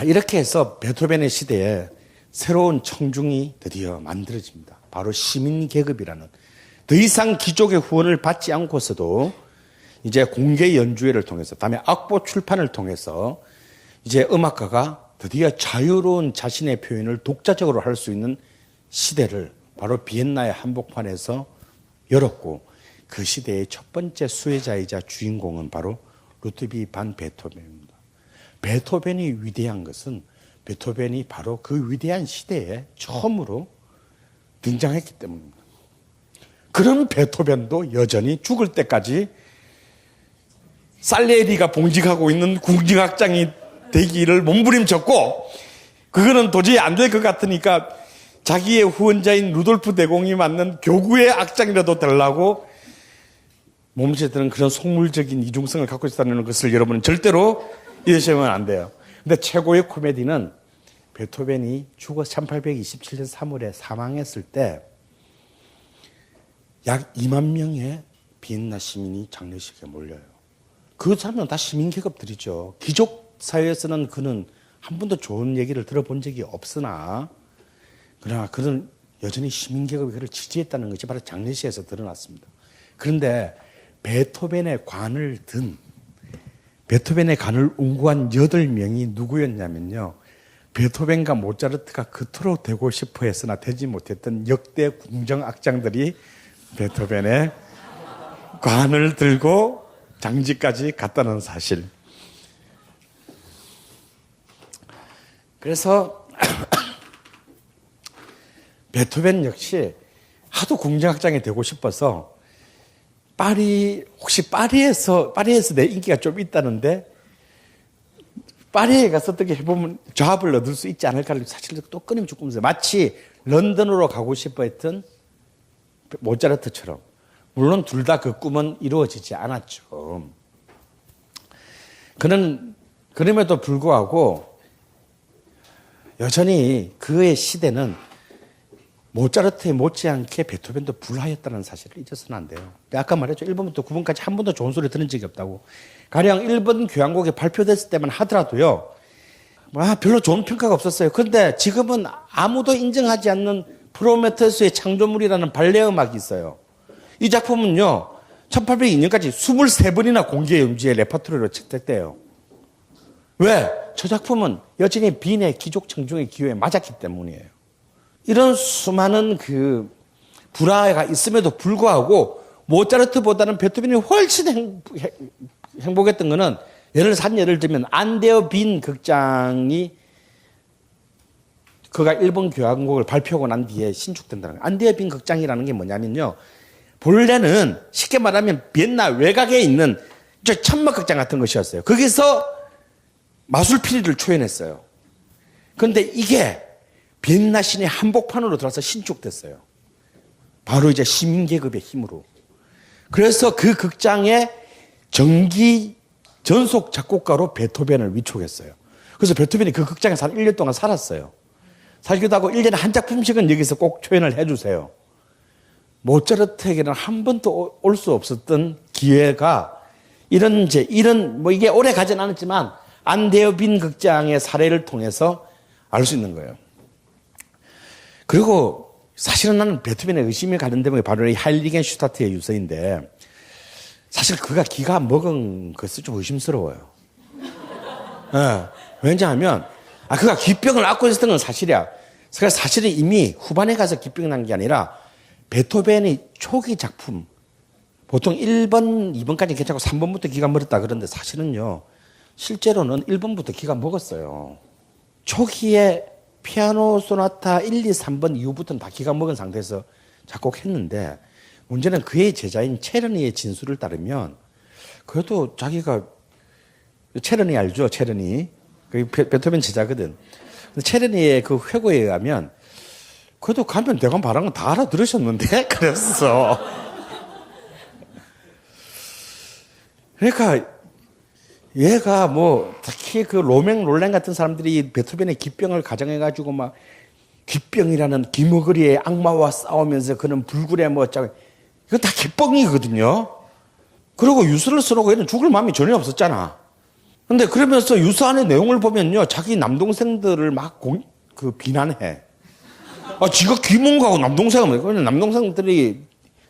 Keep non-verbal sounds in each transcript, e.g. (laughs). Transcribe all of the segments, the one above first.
자, 이렇게 해서 베토벤의 시대에 새로운 청중이 드디어 만들어집니다. 바로 시민계급이라는. 더 이상 귀족의 후원을 받지 않고서도 이제 공개 연주회를 통해서, 다음에 악보 출판을 통해서 이제 음악가가 드디어 자유로운 자신의 표현을 독자적으로 할 수 있는 시대를 바로 비엔나의 한복판에서 열었고 그 시대의 첫 번째 수혜자이자 주인공은 바로 루트비 반 베토벤입니다. 베토벤이 위대한 것은 베토벤이 바로 그 위대한 시대에 처음으로 등장했기 때문입니다. 그런 베토벤도 여전히 죽을 때까지 살레리가 봉직하고 있는 궁정악장이 되기를 몸부림쳤고 그거는 도저히 안 될 것 같으니까 자기의 후원자인 루돌프 대공이 맡는 교구의 악장이라도 되려고 몸체들은 그런 속물적인 이중성을 갖고 있다는 것을 여러분은 절대로 잊으시면 안 돼요. 근데 최고의 코미디는 베토벤이 죽어 1827년 3월에 사망했을 때 약 2만 명의 비엔나 시민이 장례식에 몰려요. 그 사람은 다 시민 계급들이죠. 귀족 사회에서는 그는 한 번도 좋은 얘기를 들어본 적이 없으나 그러나 그는 여전히 시민 계급이 그를 지지했다는 것이 바로 장례식에서 드러났습니다. 그런데 베토벤의 관을 든 베토벤의 관을 운구한 여덟 명이 누구였냐면요. 베토벤과 모차르트가 그토록 되고 싶어 했으나 되지 못했던 역대 궁정 악장들이 베토벤의 관을 들고 장지까지 갔다는 사실. 그래서 (clears throat) 베토벤 역시 하도 궁정악장이 되고 싶어서 파리 혹시 파리에서 파리에서 내 인기가 좀 있다는데 파리에 가서 어떻게 해보면 조합을 얻을 수 있지 않을까를 사실 또 끊임없이 꿈꾸면서 마치 런던으로 가고 싶어 했던 모차르트처럼 물론 둘 다 그 꿈은 이루어지지 않았죠. 그는 그럼에도 불구하고 여전히 그의 시대는 모차르트에 못지않게 베토벤도 불화했다는 사실을 잊어서는 안 돼요. 아까 말했죠. 1번부터 9번까지 한 번도 좋은 소리 들은 적이 없다고. 가령 1번 교향곡이 발표됐을 때만 하더라도요. 아, 별로 좋은 평가가 없었어요. 그런데 지금은 아무도 인정하지 않는 프로메테스의 창조물이라는 발레 음악이 있어요. 이 작품은요. 1802년까지 23번이나 공개 연주의 레퍼토리로 채택돼요. 왜? 저 작품은 여전히 빈의 귀족 청중의 기호에 맞았기 때문이에요. 이런 수많은 그 불화가 있음에도 불구하고 모차르트보다는 베토벤이 훨씬 행, 행 복했던 거는 예를 산 예를 들면 안데어 빈 극장이 그가 일본 교향곡을 발표하고 난 뒤에 신축된다는 거예요. 안데어 빈 극장이라는 게 뭐냐면요. 본래는 쉽게 말하면 비엔나 외곽에 있는 저 천막 극장 같은 것이었어요. 거기서 마술 피리를 초연했어요. 그런데 이게 시내 한복판으로 들어서 신축됐어요. 바로 이제 시민계급의 힘으로. 그래서 그 극장의 정기 전속 작곡가로 베토벤을 위촉했어요. 그래서 베토벤이 그 극장에서 한 1년 동안 살았어요. 살기도 하고 1년에 한 작품씩은 여기서 꼭 초연을 해주세요. 모차르트에게는 한 번도 올 수 없었던 기회가 이런 이제 이런 뭐 이게 오래 가진 않았지만 안데어빈 극장의 사례를 통해서 알 수 있는 거예요. 그리고 사실은 나는 베토벤의 의심이 가는 대목이 바로 이 하일리겐 슈타트의 유서인데 사실 그가 기가 먹은 것이 좀 의심스러워요. 네. (laughs) 왜냐하면 아 그가 기병을 앓고 있었던 건 사실이야. 그래서 사실은 이미 후반에 가서 기병 난게 아니라 베토벤의 초기 작품 보통 1번, 2번까지 괜찮고 3번부터 기가 멀었다 그런데 사실은요. 실제로는 1번부터 기가 먹었어요. 초기에 피아노 소나타 1, 2, 3번 이후부터는 다 기가 먹은 상태에서 작곡했는데 문제는 그의 제자인 체르니의 진술을 따르면 그래도 자기가 체르니 알죠? 체르니. 그 베토벤 제자거든. 체르니의 그 회고에 의하면 그래도 가면 내가 말한 건다 알아들으셨는데? (laughs) 그랬어. 그러니까 얘가 뭐 특히 그 로맹 롤랭 같은 사람들이 베토벤의 기병을 가정해가지고 막 기병이라는 기머거리의 악마와 싸우면서 그는 불굴에 뭐 어쩌고 이거 다 기뻥이거든요. 그리고 유서를 써놓고 얘는 죽을 마음이 전혀 없었잖아. 근데 그러면서 유서 안의 내용을 보면요. 자기 남동생들을 막 공, 그 비난해. 아, 지가 귀문가고 남동생은 뭐, 남동생들이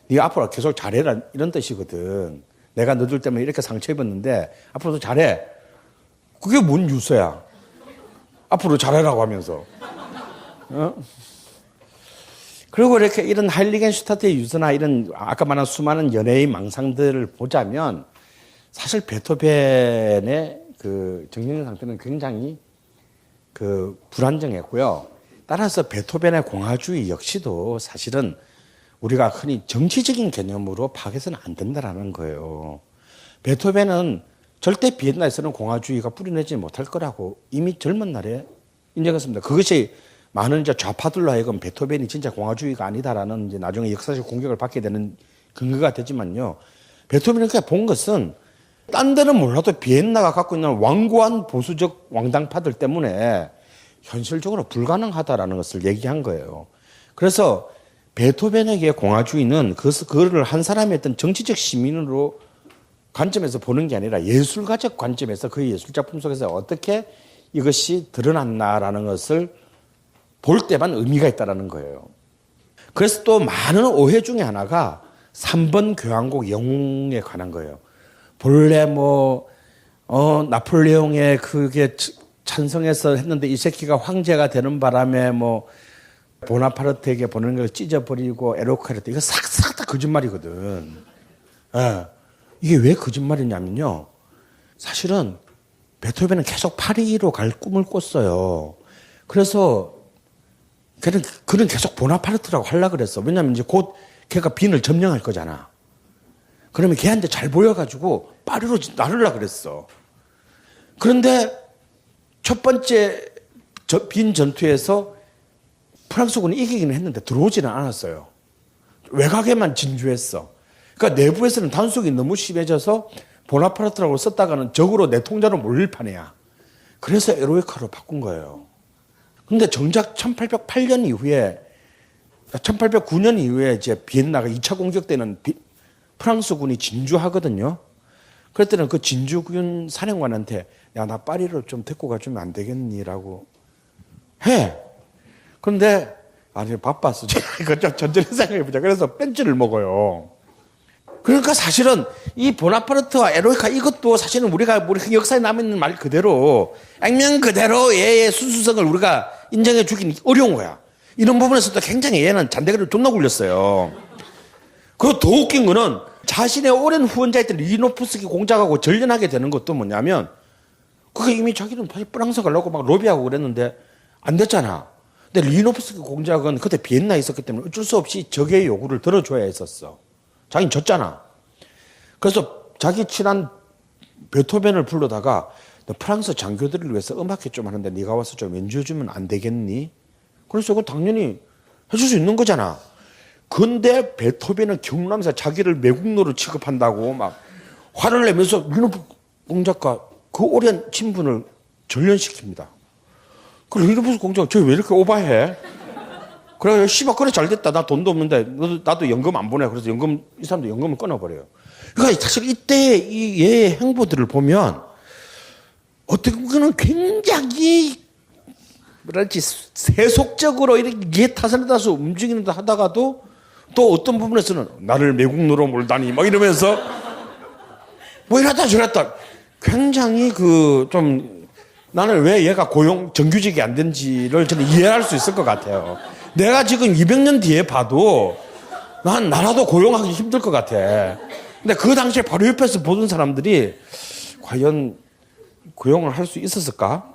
네가 앞으로 계속 잘해라 이런 뜻이거든. 내가 너들 때문에 이렇게 상처 입었는데 앞으로도 잘해. 그게 뭔 유서야? 앞으로 잘해라고 하면서. 어? 그리고 이렇게 이런 하일리겐슈타트의 유서나 이런 아까 말한 수많은 연예의 망상들을 보자면 사실 베토벤의 그 정신적 상태는 굉장히 그 불안정했고요. 따라서 베토벤의 공화주의 역시도 사실은 우리가 흔히 정치적인 개념으로 파악해서는 안 된다라는 거예요. 베토벤은 절대 비엔나에서는 공화주의가 뿌리내지 못할 거라고 이미 젊은 날에 인정했습니다. 그것이 많은 이제 좌파들로 하여금 베토벤이 진짜 공화주의가 아니다라는 이제 나중에 역사적 공격을 받게 되는 근거가 되지만요. 베토벤이 그냥 본 것은 딴 데는 몰라도 비엔나가 갖고 있는 완고한 보수적 왕당파들 때문에 현실적으로 불가능하다라는 것을 얘기한 거예요. 그래서 베토벤에게 공화주의는 그- 그거를 한 사람의 어떤 정치적 시민으로 관점에서 보는 게 아니라 예술가적 관점에서 그 예술 작품 속에서 어떻게 이것이 드러났나라는 것을 볼 때만 의미가 있다라는 거예요. 그래서 또 많은 오해 중에 하나가 3번 교향곡 영웅에 관한 거예요. 본래 뭐, 어, 나폴레옹의 그게 치- 찬성해서 했는데 이 새끼가 황제가 되는 바람에 뭐, 보나파르트에게 보내는 걸 찢어버리고 에로카르트. 이거 싹싹 다 거짓말이거든. 예. 이게 왜 거짓말이냐면요. 사실은 베토벤은 계속 파리로 갈 꿈을 꿨어요. 그래서 그는, 그는 계속 보나파르트라고 하려고 그랬어. 왜냐면 이제 곧 걔가 빈을 점령할 거잖아. 그러면 걔한테 잘 보여가지고 파리로 나르려 그랬어. 그런데 첫 번째 저- 빈 전투에서 프랑스군이 이기기는 했는데 들어오지는 않았어요. 외곽에만 진주했어. 그러니까 내부에서는 단속이 너무 심해져서 보나파르트라고 썼다가는 적으로 내 통자로 몰릴 판이야. 그래서 에로이카로 바꾼 거예요. 근데 정작 1808년 이후에 1809년 이후에 이제 비엔나가 2차 공격 때는 비- 프랑스군이 진주하거든요. 그랬더니 그 진주군 사령관한테 야 나 파리로 좀 데리고 가주면 안 되겠니라고 해. 그런데 아니 바빴어. (laughs) 이거 좀 천천히 생각해 보자. 그래서 벤츠를 먹어요. 그러니까 사실은 이 보나파르트와 에로이카 이것도 사실은 우리가 우리 역사에 남아있는 말 그대로 액면 그대로 얘의 순수성을 우리가 인정해 주긴 어려운 거야. 이런 부분에서도 굉장히 얘는 잔대기를 존나 굴렸어요. 그리고 더 웃긴 거는 자신의 오랜 후원자였던 리노프스키 공작하고 전련하게 되는 것도 뭐냐면 그게 이미 자기는 다시 프랑스 가려고 막 로비하고 그랬는데 안 됐잖아. 근데 리노프스키 공작은 그때 비엔나에 있었기 때문에 어쩔 수 없이 적의 요구를 들어줘야 했었어. 자기는 졌잖아. 그래서 자기 친한 베토벤을 불러다가 너 프랑스 장교들을 위해서 음악회 좀 하는데 네가 와서 좀 연주해주면 안 되겠니? 그래서 그 당연히 해줄 수 있는 거잖아. 근데 베토벤은 경남에서 자기를 매국노로 취급한다고 막 화를 내면서 리노프 공작가 그 오랜 친분을 전련시킵니다. 그 리노프 공작 저왜 이렇게 오바해? 그래, 씨발, 그래, 잘 됐다. 나 돈도 없는데, 너도, 나도 연금 안 보내. 그래서 연금, 이 사람도 연금을 끊어버려요. 그러니까 사실 이때 이 얘의 행보들을 보면, 어떻게 보면 굉장히, 뭐랄지, 세속적으로 이렇게 얘 타선에 따라서 움직이는 듯 하다가도, 또 어떤 부분에서는 나를 매국노로 몰다니, 막 이러면서, 뭐 이랬다 저랬다. 굉장히 그, 좀, 나는 왜 얘가 고용, 정규직이 안 된지를 저는 이해할 수 있을 것 같아요. 내가 지금 200년 뒤에 봐도 난 나라도 고용하기 힘들 것 같아. 근데 그 당시에 바로 옆에서 보던 사람들이 과연 고용을 할 수 있었을까?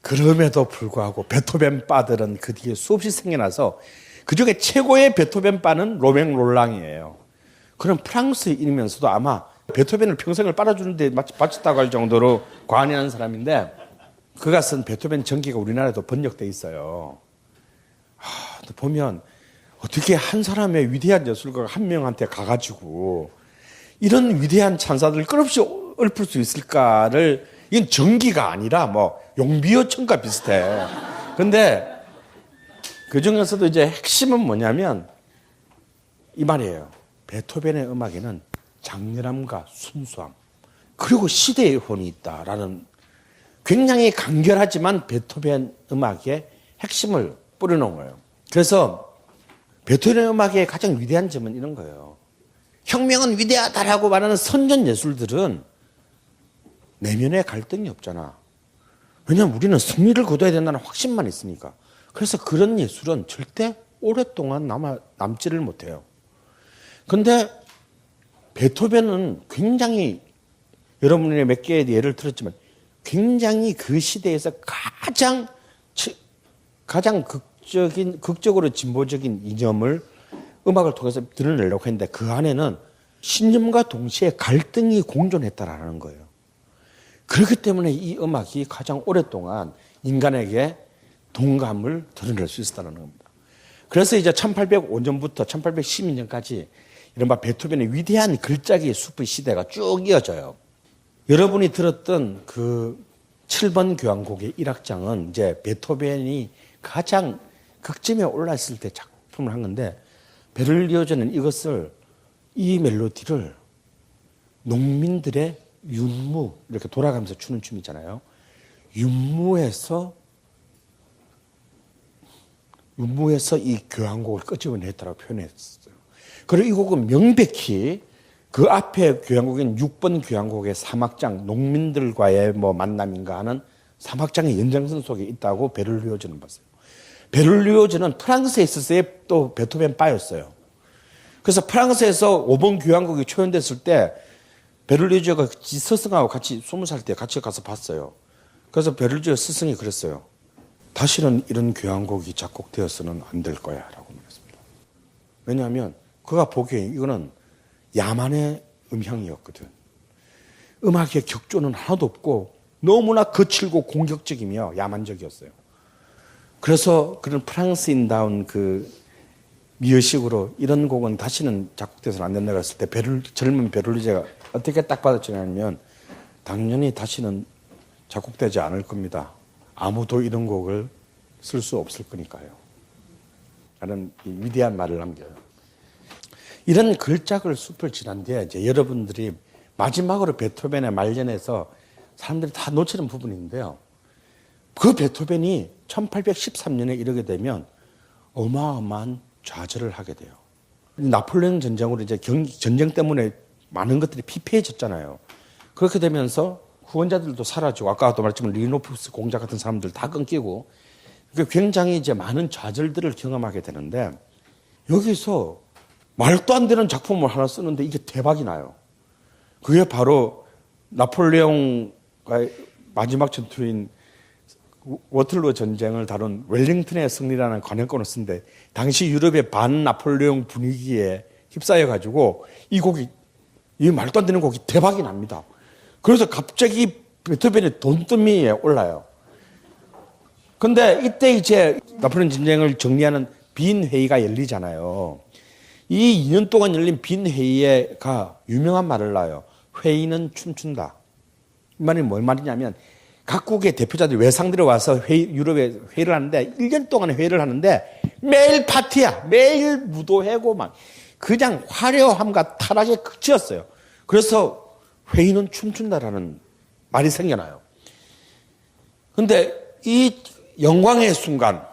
그럼에도 불구하고 베토벤 바들은 그 뒤에 수없이 생겨나서 그 중에 최고의 베토벤 바는 로맹 롤랑이에요. 그런 프랑스인이면서도 아마 베토벤을 평생을 빨아주는데 마치 바쳤다고 할 정도로 관여한 사람인데 그가 쓴 베토벤 전기가 우리나라에도 번역돼 있어요. 하, 보면 어떻게 한 사람의 위대한 예술가가 한 명한테 가가지고 이런 위대한 찬사들을 끝없이 읊을 수 있을까를 이건 전기가 아니라 뭐 용비어천과 비슷해. 근데 그 중에서도 이제 핵심은 뭐냐면 이 말이에요. 베토벤의 음악에는 장렬함과 순수함, 그리고 시대의 혼이 있다라는 굉장히 간결하지만 베토벤 음악의 핵심을 뿌려놓은 거예요. 그래서 베토벤 음악의 가장 위대한 점은 이런 거예요. 혁명은 위대하다라고 말하는 선전 예술들은 내면에 갈등이 없잖아. 왜냐하면 우리는 승리를 거둬야 된다는 확신만 있으니까. 그래서 그런 예술은 절대 오랫동안 남아, 남지를 못해요. 근데 베토벤은 굉장히 여러분이 몇 개의 예를 들었지만 굉장히 그 시대에서 가장 치- 가장 극적인 극적으로 진보적인 이념을 음악을 통해서 드러내려고 했는데 그 안에는 신념과 동시에 갈등이 공존했다라는 거예요. 그렇기 때문에 이 음악이 가장 오랫동안 인간에게 동감을 드러낼 수 있었다는 겁니다. 그래서 이제 1805년부터 1812년까지 이른바 베토벤의 위대한 글자기 숲의 시대가 쭉 이어져요. 여러분이 들었던 그 7번 교향곡의 1악장은 이제 베토벤이 가장 극점에 올랐을 때 작품을 한 건데 베를리오즈는 이것을 이 멜로디를 농민들의 윤무 이렇게 돌아가면서 추는 춤이잖아요. 윤무에서 윤무에서 이 교향곡을 끄집어냈다고 표현했어요. 그리고 이 곡은 명백히 그 앞에 교향곡인 6번 교향곡의 사막장 농민들과의 뭐 만남인가 하는 사막장의 연장선 속에 있다고 베를리오즈는 봤어요. 베를리오즈는 프랑스에 있었어요. 또 베토벤 빠였어요. 그래서 프랑스에서 5번 교향곡이 초연됐을 때 베를리오즈가 스승하고 같이 20살 때 같이 가서 봤어요. 그래서 베를리오즈 스승이 그랬어요. 다시는 이런 교향곡이 작곡되어서는 안 될 거야 라고 말했습니다. 왜냐하면 그가 보기에 이거는 야만의 음향이었거든. 음악의 격조는 하나도 없고 너무나 거칠고 공격적이며 야만적이었어요. 그래서 그런 프랑스인다운 그 미어식으로 이런 곡은 다시는 작곡돼서는 안 된다고 했을 때 베를, 젊은 베를리제가 어떻게 딱 받아치냐면 당연히 다시는 작곡되지 않을 겁니다. 아무도 이런 곡을 쓸 수 없을 거니까요. 라는 이 위대한 말을 남겨요. 이런 걸작을 숲을 지난 뒤에 이제 여러분들이 마지막으로 베토벤의 말년에서 사람들이 다 놓치는 부분인데요. 그 베토벤이 1813년에 이르게 되면 어마어마한 좌절을 하게 돼요. 나폴레옹 전쟁으로 이제 경, 전쟁 때문에 많은 것들이 피폐해졌잖아요. 그렇게 되면서 후원자들도 사라지고 아까도 말했지만 리노프스 공작 같은 사람들 다 끊기고 그러니까 굉장히 이제 많은 좌절들을 경험하게 되는데 여기서 말도 안 되는 작품을 하나 쓰는데 이게 대박이 나요. 그게 바로 나폴레옹과의 마지막 전투인 워틀로 전쟁을 다룬 웰링턴의 승리라는 관행권을 쓴데 당시 유럽의 반 나폴레옹 분위기에 휩싸여 가지고 이 곡이 이 말도 안 되는 곡이 대박이 납니다. 그래서 갑자기 베토벤의 돈더미에 올라요. 근데 이때 이제 나폴레옹 전쟁을 정리하는 빈 회의가 열리잖아요. 이 2년 동안 열린 빈 회의가 유명한 말을 놔요. 회의는 춤춘다. 이 말이 뭔 말이냐면 각국의 대표자들이 외상들이 와서 회의, 유럽에 회의를 하는데 1년 동안 회의를 하는데 매일 파티야. 매일 무도회고 막 그냥 화려함과 타락의 끝이었어요. 그래서 회의는 춤춘다라는 말이 생겨나요. 근데 이 영광의 순간,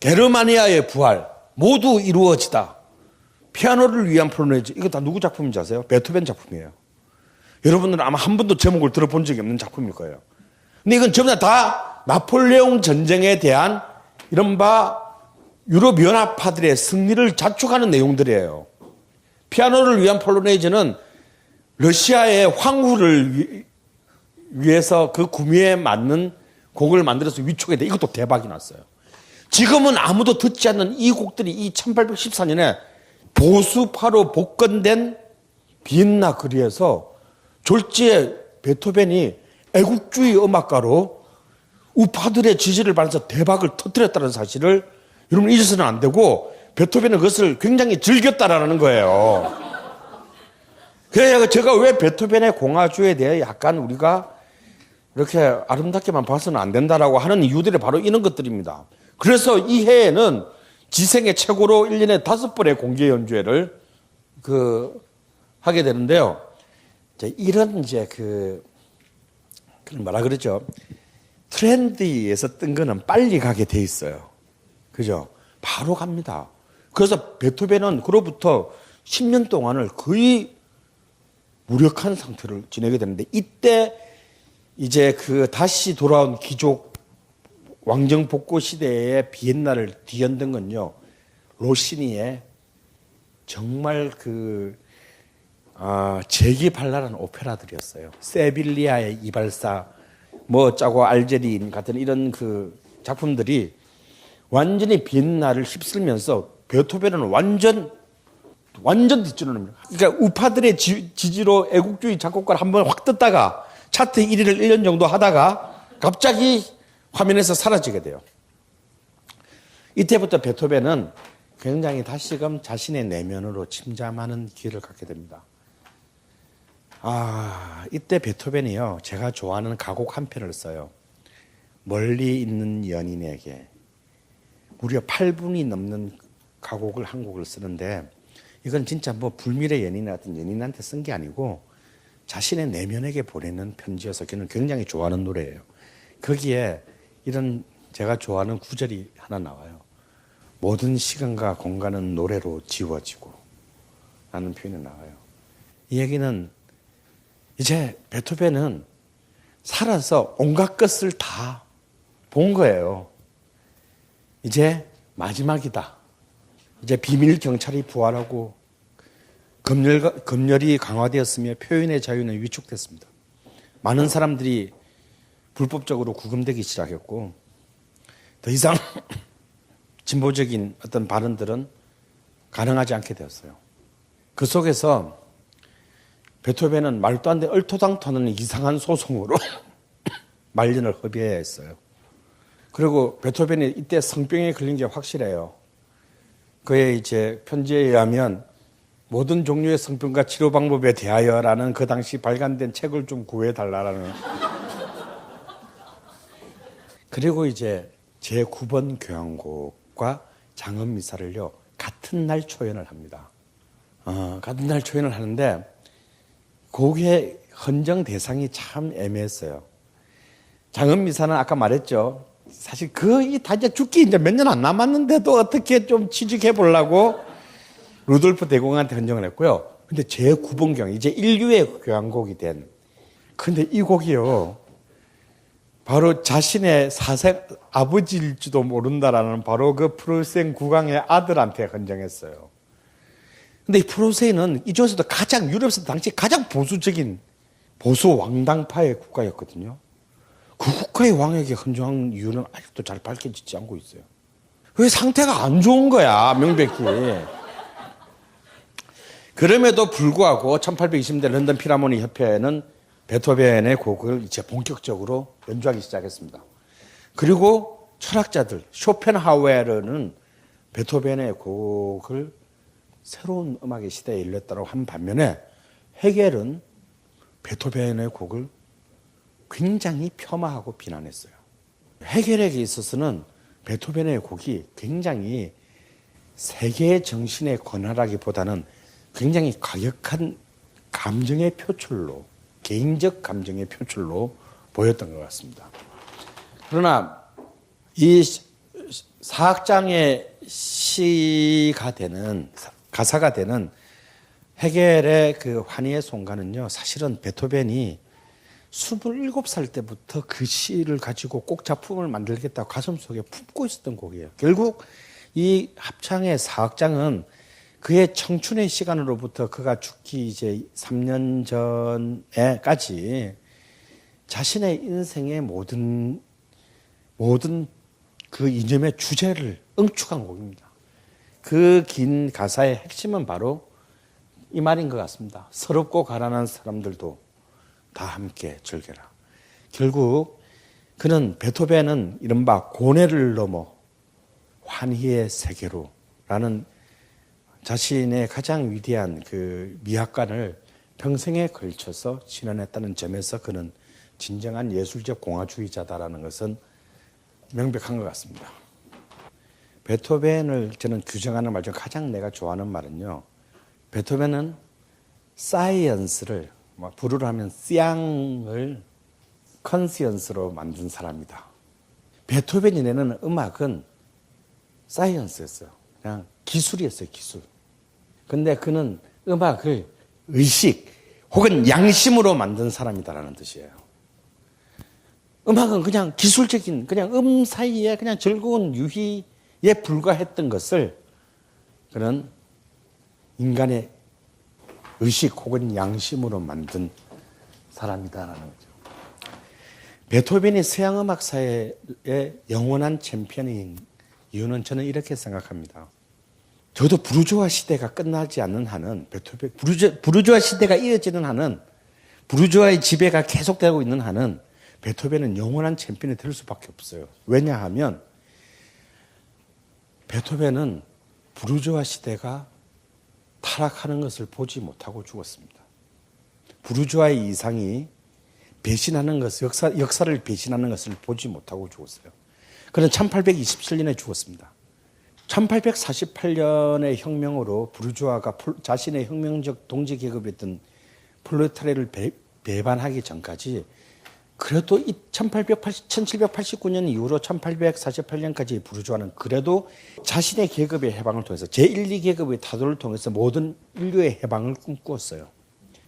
게르마니아의 부활 모두 이루어지다. 피아노를 위한 폴로네즈 이거 다 누구 작품인지 아세요? 베토벤 작품이에요. 여러분들은 아마 한 번도 제목을 들어본 적이 없는 작품일 거예요. 근데 이건 전부 다 나폴레옹 전쟁에 대한 이른바 유럽 연합파들의 승리를 자축하는 내용들이에요. 피아노를 위한 폴로네이즈는 러시아의 황후를 위- 위해서 그 구미에 맞는 곡을 만들어서 대 이것도 대박이 났어요. 지금은 아무도 듣지 않는 이 곡들이 이 1814년에 보수파로 복건된 비엔나 거리에서 졸지에 베토벤이 애국주의 음악가로 우파들의 지지를 받아서 대박을 터뜨렸다는 사실을 여러분 잊어서는 안 되고 베토벤은 그것을 굉장히 즐겼다라는 거예요. 그래야 제가 왜 베토벤의 공화주에 대해 약간 우리가 이렇게 아름답게만 봐서는 안 된다라고 하는 이유들이 바로 이런 것들입니다. 그래서 이 해에는 지생의 최고로 1년에 다섯 번의 공개 연주회를 그 하게 되는데요. 이제 이런 이제 그 그런 뭐라 그러죠? 트렌디에서 뜬 거는 빨리 가게 돼 있어요. 그죠? 바로 갑니다. 그래서 베토벤은 그로부터 10년 동안을 거의 무력한 상태를 지내게 되는데 이때 이제 그 다시 돌아온 귀족 왕정 복고 시대의 비엔나를 뒤흔든 건요. 로시니의 정말 그 아, 재기발랄한 오페라들이었어요. 세빌리아의 이발사, 뭐 짜고 알제린 같은 이런 그 작품들이 완전히 비엔나를 휩쓸면서 베토벤은 완전 완전 뒷줄을 그러니까 우파들의 지, 지로 애국주의 작곡가를 한번 확 떴다가 차트 1위를 1년 정도 하다가 갑자기 화면에서 사라지게 돼요. 이때부터 베토벤은 굉장히 다시금 자신의 내면으로 침잠하는 기회를 갖게 됩니다. 아, 이때 베토벤이요. 제가 좋아하는 가곡 한 편을 써요. 멀리 있는 연인에게 무려 8분이 넘는 가곡을 한 곡을 쓰는데 이건 진짜 뭐 불밀의 연인 같은 연인한테 쓴 게 아니고 자신의 내면에게 보내는 편지여서 저는 굉장히 좋아하는 노래예요. 거기에 이런 제가 좋아하는 구절이 하나 나와요. 모든 시간과 공간은 노래로 지워지고 라는 표현이 나와요. 이 얘기는 이제 베토벤은 살아서 온갖 것을 다 본 거예요. 이제 마지막이다. 이제 비밀 경찰이 부활하고 검열, 검열이 강화되었으며 표현의 자유는 위축됐습니다. 많은 사람들이 불법적으로 구금되기 시작했고 더 이상 (laughs) 진보적인 어떤 발언들은 가능하지 않게 되었어요. 그 속에서 베토벤은 말도 안 되는 얼토당토하는 이상한 소송으로 (laughs) 말년을 허비해야 했어요. 그리고 베토벤이 이때 성병에 걸린 게 확실해요. 그의 이제 편지에 의하면 모든 종류의 성병과 치료 방법에 대하여라는 그 당시 발간된 책을 좀 구해달라라는. 그리고 이제 제 9번 교향곡과 장엄 미사를요 같은 날 초연을 합니다. 어, 같은 날 초연을 하는데 곡의 헌정 대상이 참 애매했어요. 장엄 미사는 아까 말했죠. 사실 거의 다 이제 죽기 이제 몇 년 안 남았는데도 어떻게 좀 취직해 보려고 루돌프 대공한테 헌정을 했고요. 근데 제 9번 교향, 이제 인류의 교향곡이 된. 근데 이 곡이요. 바로 자신의 사생, 아버지일지도 모른다라는 바로 그 프로센 국왕의 아들한테 헌정했어요. 근데 이 프로세는 이 중에서도 가장 유럽에서 당시 가장 보수적인 보수 왕당파의 국가였거든요. 그 국가의 왕에게 헌정한 이유는 아직도 잘 밝혀지지 않고 있어요. 왜 상태가 안 좋은 거야, 명백히. 그럼에도 불구하고 1820년대 런던 피라모니 협회는 베토벤의 곡을 이제 본격적으로 연주하기 시작했습니다. 그리고 철학자들, 쇼펜하우에르는 베토벤의 곡을 새로운 음악의 시대에 일렀다고 한 반면에 헤겔은 베토벤의 곡을 굉장히 폄하하고 비난했어요. 헤겔에게 있어서는 베토벤의 곡이 굉장히 세계의 정신의 권하라기보다는 굉장히 과격한 감정의 표출로, 개인적 감정의 표출로 보였던 것 같습니다. 그러나 이 사학장의 시가 되는, 가사가 되는 헤겔의 그 환희의 송가는요, 사실은 베토벤이 27살 때부터 그 시를 가지고 꼭 작품을 만들겠다고 가슴속에 품고 있었던 곡이에요. 결국 이 합창의 사학장은 그의 청춘의 시간으로부터 그가 죽기 이제 3년 전에까지 자신의 인생의 모든 모든 그 이념의 주제를 응축한 곡입니다. 그 긴 가사의 핵심은 바로 이 말인 것 같습니다. 서럽고 가난한 사람들도 다 함께 즐겨라. 결국 그는 베토벤은 이른바 고뇌를 넘어 환희의 세계로라는 자신의 가장 위대한 그 미학관을 평생에 걸쳐서 실현했다는 점에서 그는 진정한 예술적 공화주의자다라는 것은 명백한 것 같습니다. 베토벤을 저는 규정하는 말 중 가장 내가 좋아하는 말은요. 베토벤은 사이언스를 막 불을 하면 쌍을 컨시언스로 만든 사람이다. 베토벤이 내는 음악은 사이언스였어요. 그냥 기술이었어요, 기술. 근데 그는 음악을 의식 혹은 양심으로 만든 사람이다라는 뜻이에요. 음악은 그냥 기술적인 그냥 음 사이에 그냥 즐거운 유희에 불과했던 것을 그는 인간의 의식 혹은 양심으로 만든 사람이다라는 거죠. 베토벤이 서양 음악사의 영원한 챔피언인 이유는 저는 이렇게 생각합니다. 저도 부르주아 시대가 끝나지 않는 한은 베토벤 부르주, 부르주아 시대가 이어지는 한은 부르주아의 지배가 계속되고 있는 한은 베토벤은 영원한 챔피언이 될 수밖에 없어요. 왜냐하면 베토벤은 부르주아 시대가 타락하는 것을 보지 못하고 죽었습니다. 부르주아의 이상이 배신하는 것을 역사, 역사를 배신하는 것을 보지 못하고 죽었어요. 그는 1827년에 죽었습니다. 1848년의 혁명으로 부르주아가 자신의 혁명적 동지 계급이었던 플로타레를 배반하기 전까지 그래도 1880, 1789년 이후로 1848년까지 부르주아는 그래도 자신의 계급의 해방을 통해서 제1, 2계급의 타도를 통해서 모든 인류의 해방을 꿈꾸었어요.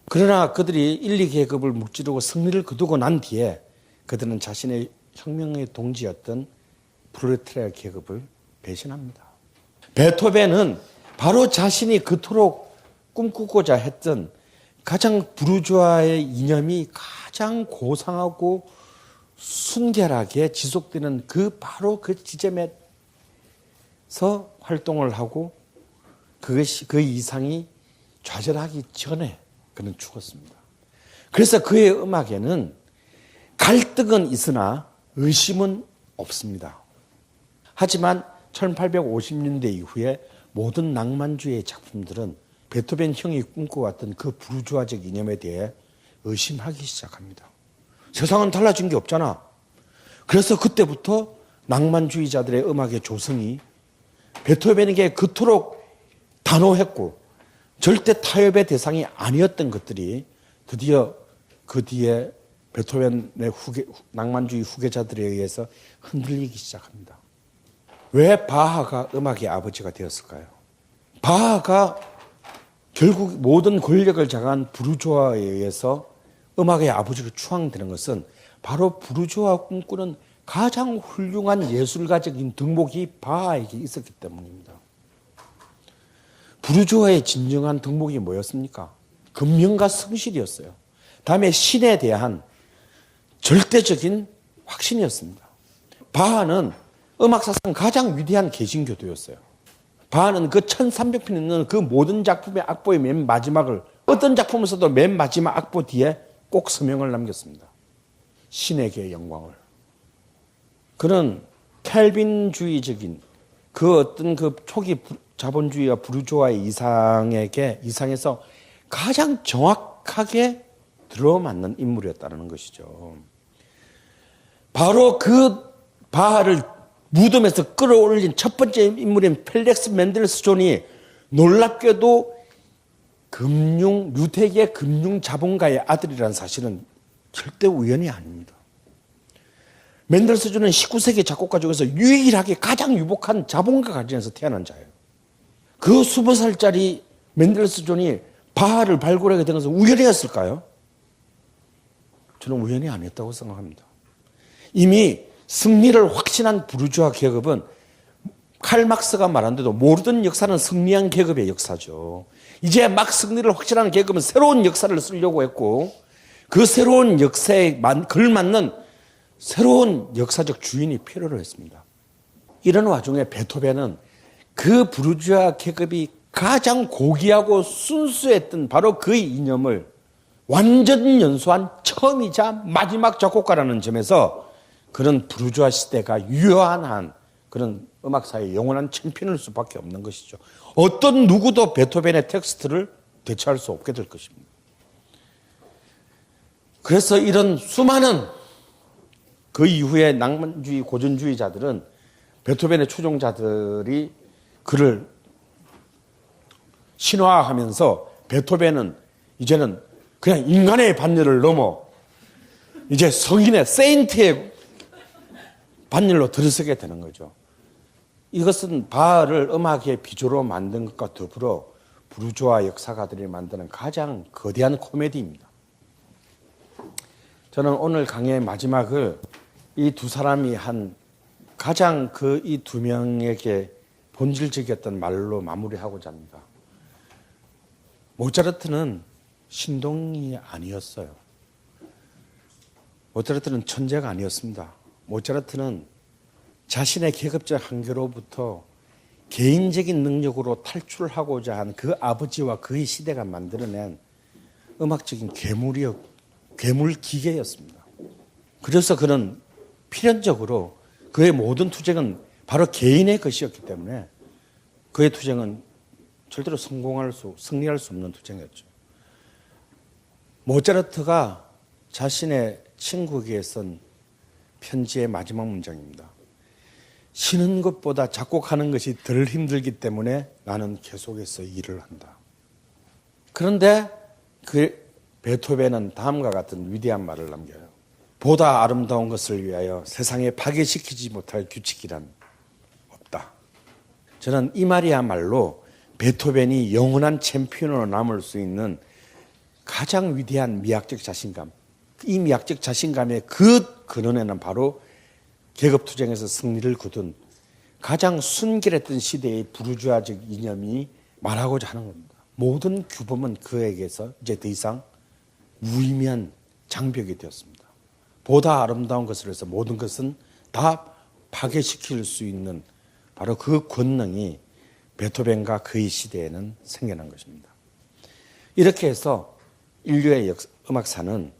그러나 그들이 1, 2계급을 무찌르고 승리를 거두고 난 뒤에 그들은 자신의 혁명의 동지였던 프로레타리아 계급을 배신합니다. 베토벤은 바로 자신이 그토록 꿈꾸고자 했던 가장 부르주아의 이념이 가장 고상하고 순결하게 지속되는 그 바로 그 지점에서 활동을 하고 그것이 그 이상이 좌절하기 전에 그는 죽었습니다. 그래서 그의 음악에는 갈등은 있으나 의심은 없습니다. 하지만 1850년대 이후에 모든 낭만주의 작품들은 베토벤 형이 꿈꿔왔던 그 부르주아적 이념에 대해 의심하기 시작합니다. 세상은 달라진 게 없잖아. 그래서 그때부터 낭만주의자들의 음악의 조성이 베토벤에게 그토록 단호했고 절대 타협의 대상이 아니었던 것들이 드디어 그 뒤에 베토벤의 후계, 낭만주의 후계자들에 의해서 흔들리기 시작합니다. 왜 바하가 음악의 아버지가 되었을까요? 바하가 결국 모든 권력을 장악한 부르주아에 의해서 음악의 아버지로 추앙되는 것은 바로 부르주아 꿈꾸는 가장 훌륭한 예술가적인 덕목이 바하에게 있었기 때문입니다. 부르주아의 진정한 덕목이 뭐였습니까? 금명과 성실이었어요. 다음에 신에 대한 절대적인 확신이었습니다. 바하는 음악 사상 가장 위대한 개신교도였어요. 바하는 그 1300편 있는 그 모든 작품의 악보의 맨 마지막을 어떤 작품에서도 맨 마지막 악보 뒤에 꼭 서명을 남겼습니다. 신에게 영광을. 그는 켈빈주의적인 그 어떤 그 초기 자본주의와 부르주아의 이상에게 이상에서 가장 정확하게 들어맞는 인물이었다는 것이죠. 바로 그 바하를 무덤에서 끌어올린 첫 번째 인물인 펠렉스 맨델스 존이 놀랍게도 금융, 유태계 금융 자본가의 아들이라는 사실은 절대 우연이 아닙니다. 맨델스 존은 19세기 작곡가 중에서 유일하게 가장 유복한 자본가 가정에서 태어난 자예요. 그 20살짜리 맨델스 존이 바하를 발굴하게 된 것은 우연이었을까요? 저는 우연이 아니었다고 생각합니다. 이미 승리를 확신한 부르주아 계급은 칼 막스가 말한 대로 모르던 역사는 승리한 계급의 역사죠. 이제 막 승리를 확신하는 계급은 새로운 역사를 쓰려고 했고 그 새로운 역사에 걸맞는 새로운 역사적 주인이 필요로 했습니다. 이런 와중에 베토벤은 그 부르주아 계급이 가장 고귀하고 순수했던 바로 그 이념을 완전 연소한 처음이자 마지막 작곡가라는 점에서 그런 부르주아 시대가 유효한 한 그런 음악사의 영원한 챔피언일 수밖에 없는 것이죠. 어떤 누구도 베토벤의 텍스트를 대체할 수 없게 될 것입니다. 그래서 이런 수많은 그 이후에 낭만주의 고전주의자들은 베토벤의 추종자들이 그를 신화하면서 베토벤은 이제는 그냥 인간의 반열을 넘어 이제 성인의 세인트의 반열로 들어서게 되는 거죠. 이것은 바알을 음악의 비주로 만든 것과 더불어 부르주아 역사가들이 만드는 가장 거대한 코미디입니다. 저는 오늘 강의 마지막을 이 두 사람이 한 가장 그 이 두 명에게 본질적이었던 말로 마무리하고자 합니다. 모차르트는 신동이 아니었어요. 모차르트는 천재가 아니었습니다. 모차르트는 자신의 계급적 한계로부터 개인적인 능력으로 탈출하고자 한 그 아버지와 그의 시대가 만들어낸 음악적인 괴물이었, 괴물 기계였습니다. 그래서 그는 필연적으로 그의 모든 투쟁은 바로 개인의 것이었기 때문에 그의 투쟁은 절대로 성공할 수, 승리할 수 없는 투쟁이었죠. 모차르트가 자신의 친구에게 쓴 편지의 마지막 문장입니다. 쉬는 것보다 작곡하는 것이 덜 힘들기 때문에 나는 계속해서 일을 한다. 그런데 그 베토벤은 다음과 같은 위대한 말을 남겨요. 보다 아름다운 것을 위하여 세상에 파괴시키지 못할 규칙이란 없다. 저는 이 말이야말로 베토벤이 영원한 챔피언으로 남을 수 있는 가장 위대한 미학적 자신감, 이 미학적 자신감의 그 근원에는 바로 계급투쟁에서 승리를 거둔 가장 순결했던 시대의 부르주아적 이념이 말하고자 하는 겁니다. 모든 규범은 그에게서 이제 더 이상 무의미한 장벽이 되었습니다. 보다 아름다운 것을 해서 모든 것은 다 파괴시킬 수 있는 바로 그 권능이 베토벤과 그의 시대에는 생겨난 것입니다. 이렇게 해서 인류의 역, 음악사는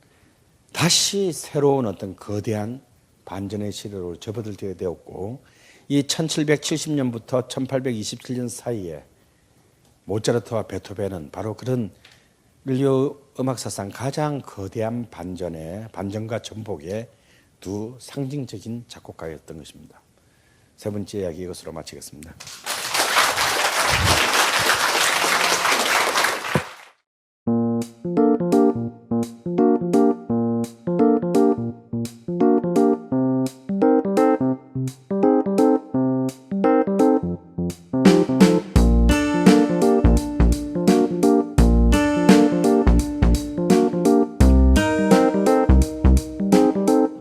다시 새로운 어떤 거대한 반전의 시대로 접어들게 되었고 이 1770년부터 1827년 사이에 모차르트와 베토벤은 바로 그런 인류 음악 사상 가장 거대한 반전의 반전과 전복의 두 상징적인 작곡가였던 것입니다. 세 번째 이야기 이것으로 마치겠습니다.